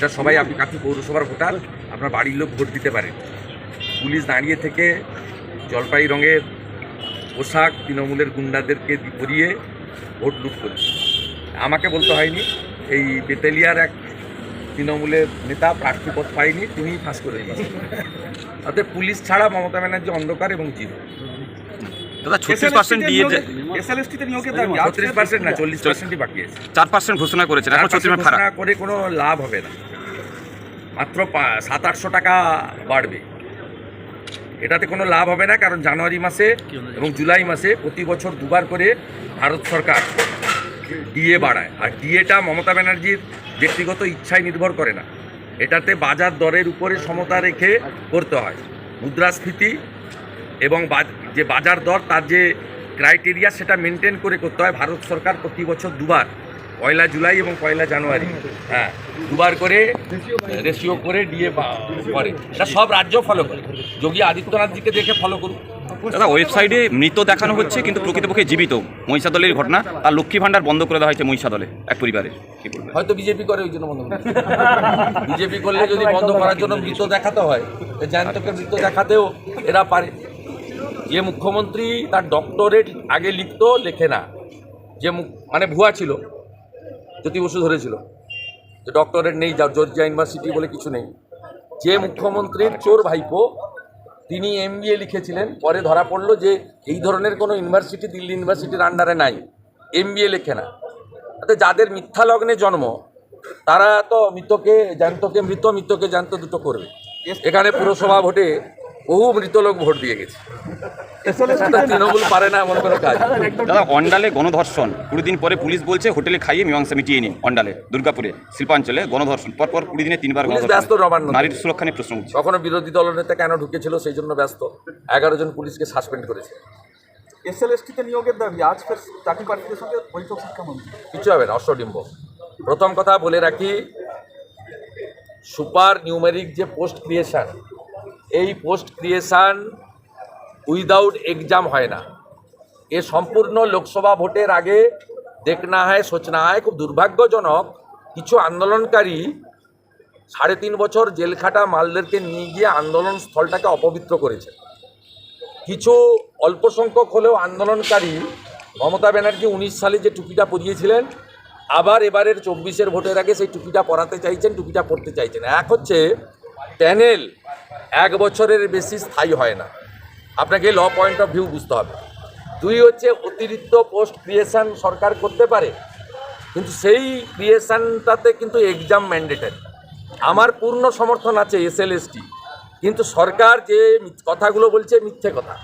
এটা সবাই আপনি কাকু পৌরসভার ভোটার, আপনার বাড়ির লোক ভোট দিতে পারেন পুলিশ দাঁড়িয়ে থেকে জলপাই রঙের পোশাক তৃণমূলের গুন্ডাদেরকে পরিয়ে ভোট লুট করেছে। আমাকে বলতে হয়নি, এই বেতেলিয়ার এক তৃণমূলের নেতা প্রার্থী পদ পায়নি, তিনিই ফাঁস করে দিয়েছেন। অর্থাৎ পুলিশ ছাড়া মমতা ব্যানার্জি অন্ধকার এবং জিরো। দাদা ছত্রিশ পার্সেন্ট দিয়ে এসএলএসটিতে নিয়োগের দাবি ছত্রিশ পার্সেন্ট না চল্লিশ পার্সেন্টই বাকি আছে। চার পার্সেন্ট ঘোষণা করেছেন এখন ছত্রিশ ঘোষণা করে কোনো লাভ হবে না। মাত্র সাত আটশো টাকা বাড়বে। এটাতে কোনো লাভ হবে না কারণ জানুয়ারি মাসে এবং জুলাই মাসে প্রতি বছর দুবার করে ভারত সরকার ডিএ বাড়ায়। আর ডিএটা মমতা ব্যানার্জির ব্যক্তিগত ইচ্ছায় নির্ভর করে না। এটাতে বাজার দরের উপরে সমতা রেখে করতে হয়। মুদ্রাস্ফীতি এবং যে বাজার দর তার যে ক্রাইটেরিয়া সেটা মেনটেন করে করতে হয় ভারত সরকার প্রতি বছর দুবার পয়লা জুলাই এবং পয়লা জানুয়ারি। হ্যাঁ দুবার করে রেশিও করে ডিএ করে। এটা সব রাজ্য ফলো করে। যোগী আদিত্যনাথজিকে দেখে ফলো করুন। দাদা ওয়েবসাইটে মৃত দেখানো হচ্ছে কিন্তু প্রকৃতপক্ষে জীবিত মহিষা দলের ঘটনা। আর লক্ষ্মী ভাণ্ডার বন্ধ করে দেওয়া হয়েছে মহিষা দলে এক পরিবারে হয়তো বিজেপি করে ওই জন্য বন্ধ বিজেপি করলে যদি বন্ধ করার জন্য মৃত দেখাতে হয় জ্যান্তকে মৃত দেখাতেও এরা পারে। যে মুখ্যমন্ত্রী তার ডক্টরেট আগে লিখতো, লেখে না। যে মানে ভুয়া ছিল, জ্যোতি বসু ধরেছিল। যে ডক্টরেট নেই, যা জর্জিয়া ইউনিভার্সিটি বলে কিছু নেই। যে মুখ্যমন্ত্রীর চোর ভাইপো, তিনি এমবিএ লিখেছিলেন। পরে ধরা পড়ল যে এই ধরনের কোনো ইউনিভার্সিটি দিল্লি ইউনিভার্সিটির আন্ডারে নাই। এমবিএ লেখে না। যাদের মিথ্যা লগ্নে জন্ম, তারা তো মৃতকে জ্যান্তকে মৃত, মৃতকে জ্যান্ত দুটো করবে। এখানে পুরসভা ভোটে বহু মৃত লোক ভোট দিয়ে গেছে। তৃণমূল পারে না এমন কোনো কাজ। দাদা অন্ডালে গণধর্ষণ। কুড়ি দিন পরে পুলিশ বলছে হোটেলে খাইয়ে মীমাংসা মিটিয়ে নিন অন্ডালে দুর্গাপুরে শিল্পাঞ্চলে গণধর্ষণ। পরপর কুড়ি দিনে তিনবার ব্যস্ত নারীর সুরক্ষা নিয়ে প্রশ্ন উঠছে। কখনো বিরোধী দলনেতা কেন ঢুকেছিল সেই জন্য ব্যস্ত। এগারো জন পুলিশকে সাসপেন্ড করেছে। এসএলএসটিতে নিয়োগের দাবি আজ ফের চাকরি প্রার্থীদের সঙ্গে বৈঠক শিক্ষামন্ত্রী। কিছু হবে না অশ্বডিম্ব। প্রথম কথা বলে রাখি সুপার নিউমেরিক যে পোস্ট ক্রিয়েশন এই পোস্ট ক্রিয়েশন উইদাউট এক্সাম হয় না। এ সম্পূর্ণ লোকসভা ভোটের আগে দেখনা হয় সোচনা হয় খুব দুর্ভাগ্যজনক কিছু আন্দোলনকারী সাড়ে তিন বছর জেল খাটা মালদেরকে নিয়ে গিয়ে আন্দোলন স্থলটাকে অপবিত্র করেছে। কিছু অল্প সংখ্যক হলেও আন্দোলনকারী মমতা ব্যানার্জি উনিশ সালে যে টুপিটা পরিয়েছিলেন, আবার এবারের চব্বিশের ভোটের আগে সেই টুপিটা পরাতে চাইছেন, টুপিটা পরতে চাইছেন। এক হচ্ছে প্যানেল এক বছরের বেশি স্থায়ী হয় না। আপনাকে ল পয়েন্ট অফ ভিউ বুঝতে হবে। দুই হচ্ছে অতিরিক্ত পোস্ট ক্রিয়েশন সরকার করতে পারে, কিন্তু সেই ক্রিয়েশানটাতে কিন্তু এক্সাম ম্যান্ডেটারি। আমার পূর্ণ সমর্থন আছে এসএলএসটি, কিন্তু সরকার যে কথাগুলো বলছে মিথ্যে কথা।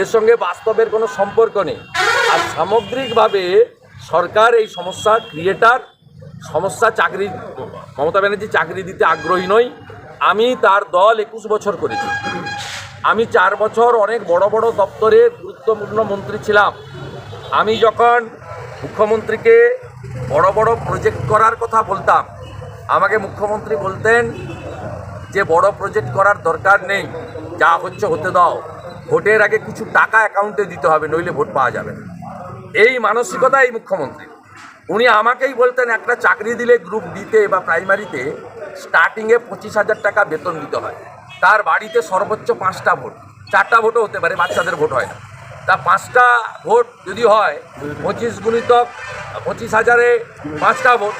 এর সঙ্গে বাস্তবের কোনো সম্পর্ক নেই। আর সামগ্রিকভাবে সরকার এই সমস্যা ক্রিয়েটার সমস্যা চাকরি, মমতা ব্যানার্জি চাকরি দিতে আগ্রহী নই আমি তার দল একুশ বছর করেছি। আমি চার বছর অনেক বড় বড় দপ্তরে গুরুত্বপূর্ণ মন্ত্রী ছিলাম। আমি যখন মুখ্যমন্ত্রীকে বড় বড় প্রজেক্ট করার কথা বলতাম, আমাকে মুখ্যমন্ত্রী বলতেন যে, বড় প্রজেক্ট করার দরকার নেই, যা হচ্ছে হতে দাও। ভোটের আগে কিছু টাকা অ্যাকাউন্টে দিতে হবে, নইলে ভোট পাওয়া যাবে না। এই মানসিকতা এই মুখ্যমন্ত্রী উনি আমাকেই বলতেন, একটা চাকরি দিলে গ্রুপ ডিতে বা প্রাইমারিতে স্টার্টিংয়ে পঁচিশ হাজার টাকা বেতন দিতে হয়। তার বাড়িতে সর্বোচ্চ পাঁচটা ভোট। চারটা ভোটও হতে পারে, বাচ্চাদের ভোট হয় না। তা পাঁচটা ভোট যদি হয়, পঁচিশ গুণিতক পঁচিশ হাজারে পাঁচটা ভোট।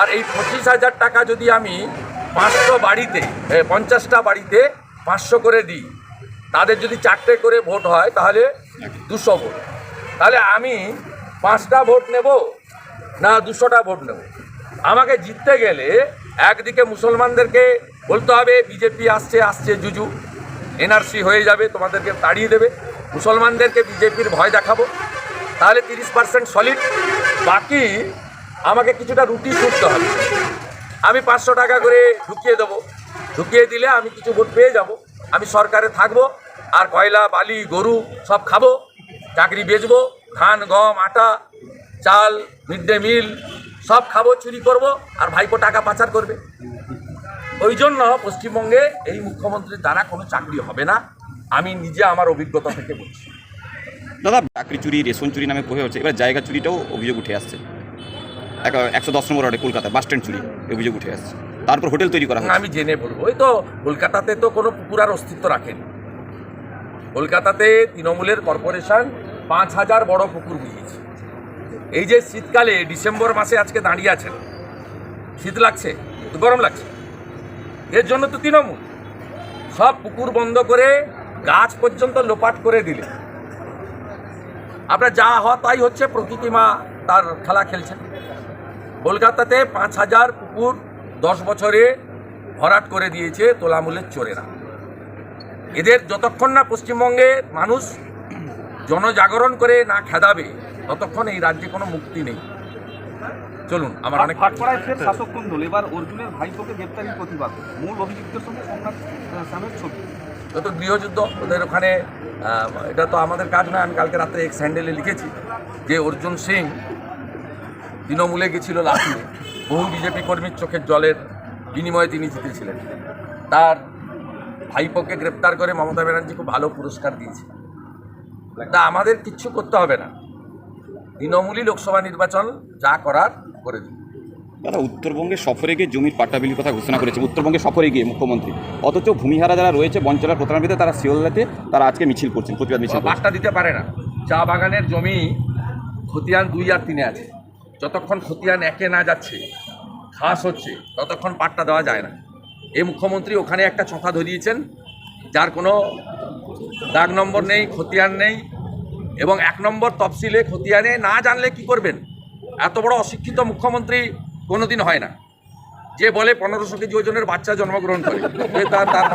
আর এই পঁচিশ হাজার টাকা যদি আমি পাঁচশো বাড়িতে পঞ্চাশটা বাড়িতে পাঁচশো করে দিই, তাদের যদি চারটে করে ভোট হয়, তাহলে দুশো ভোট। তাহলে আমি পাঁচটা ভোট নেব না দুশোটা ভোট নেব? আমাকে জিততে গেলে একদিকে মুসলমানদেরকে বলতে হবে, বিজেপি আসছে আসছে জুজু, এনআরসি হয়ে যাবে, তোমাদেরকে তাড়িয়ে দেবে। মুসলমানদেরকে বিজেপির ভয় দেখাবো। তাহলে তিরিশ পার্সেন্ট সলিড বাকি আমাকে কিছুটা রুটি ছুটতে হবে। আমি পাঁচশো টাকা করে ঢুকিয়ে দেবো। ঢুকিয়ে দিলে আমি কিছু ভোট পেয়ে যাব। আমি সরকারে থাকব, আর কয়লা, বালি, গরু সব খাব। চাকরি বেচবো, ধান, গম, আটা, চাল মিড ডে মিল সব খাব চুরি করব আর ভাইপো টাকা পাচার করবে। ওই জন্য পশ্চিমবঙ্গে এই মুখ্যমন্ত্রীর দ্বারা কোনো চাকরি হবে না। আমি নিজে আমার অভিজ্ঞতা থেকে বলছি। দাদা চাকরি চুরি রেশন চুরি নামে প্রয়োগ হচ্ছে। এবার জায়গা চুরিটাও অভিযোগ উঠে আসছে। এক- একশো দশ নম্বর ওয়ার্ডে কলকাতা বাস স্ট্যান্ড চুরি অভিযোগ উঠে আসছে। তারপর হোটেল তৈরি করা আমি জেনে বলব। ওই তো কলকাতাতে তো কোনো পুকুর আর অস্তিত্ব রাখেনি। কলকাতাতে তৃণমূলের কর্পোরেশন পাঁচ হাজার বড় পুকুর বুঝিয়েছে। এই যে শীতকালে ডিসেম্বর মাসে আজকে দাঁড়িয়ে আছেন, শীত লাগছে গরম লাগছে, এর জন্য তো তৃণমূল। সব পুকুর বন্ধ করে গাছ পর্যন্ত লোপাট করে দিলে। আপনার যা হওয়া তাই হচ্ছে, প্রকৃতি মা তার খেলা খেলছেন। কলকাতাতে পাঁচ হাজার পুকুর দশ বছরে ভরাট করে দিয়েছে তোলামূলের চোরেরা। এদের যতক্ষণ না পশ্চিমবঙ্গে মানুষ জনজাগরণ করে না খেদাবে ততক্ষণ এই রাজ্যে কোনো মুক্তি নেই। চলুন আমার অনেক ফের শাসক কোন দল এবার অর্জুনের ভাইপোকে গ্রেপ্তারির প্রতিবাদ। মূল অভিযুক্তের সঙ্গে সোমনাথ স্যামের ছবি। যত গৃহযুদ্ধ ওদের ওখানে এটা তো আমাদের কাজ না আমি কালকে রাত্রে এক স্যান্ডেলে লিখেছি যে অর্জুন সিং তৃণমূলে গেছিল লাফিয়ে বহু বিজেপি কর্মীর চোখের জলের বিনিময়ে তিনি জিতেছিলেন। তার ভাইপোকে গ্রেপ্তার করে মমতা ব্যানার্জি খুব ভালো পুরস্কার দিয়েছে। তা আমাদের কিচ্ছু করতে হবে না। তৃণমূলই লোকসভা নির্বাচন যা করার করে দিন দাদা উত্তরবঙ্গে সফরে গিয়ে জমির পাট্টা বিলির কথা ঘোষণা করেছে। উত্তরবঙ্গে সফরে গিয়ে মুখ্যমন্ত্রী। অথচ ভূমিহারা যারা রয়েছে বঞ্চনার প্রতারণাবিতে তারা শিওলাতে তারা আজকে মিছিল করছেন প্রতিবাদ মিছিল পাট্টা দিতে পারে না। চা বাগানের জমি খতিয়ান দুই আর তিনে আছে। যতক্ষণ খতিয়ান একে না যাচ্ছে ঘাস হচ্ছে ততক্ষণ পাট্টা দেওয়া যায় না। এই মুখ্যমন্ত্রী ওখানে একটা ছকা ধরিয়েছেন যার কোনো দাগ নম্বর নেই খতিয়ান নেই এবং এক নম্বর তফসিলে খতিয়ানে না জানলে কি করবেন? এত বড় অশিক্ষিত মুখ্যমন্ত্রী কোনোদিন হয় না। যে বলে পনেরোশো কেজি ওজনের বাচ্চা জন্মগ্রহণ করে তার তার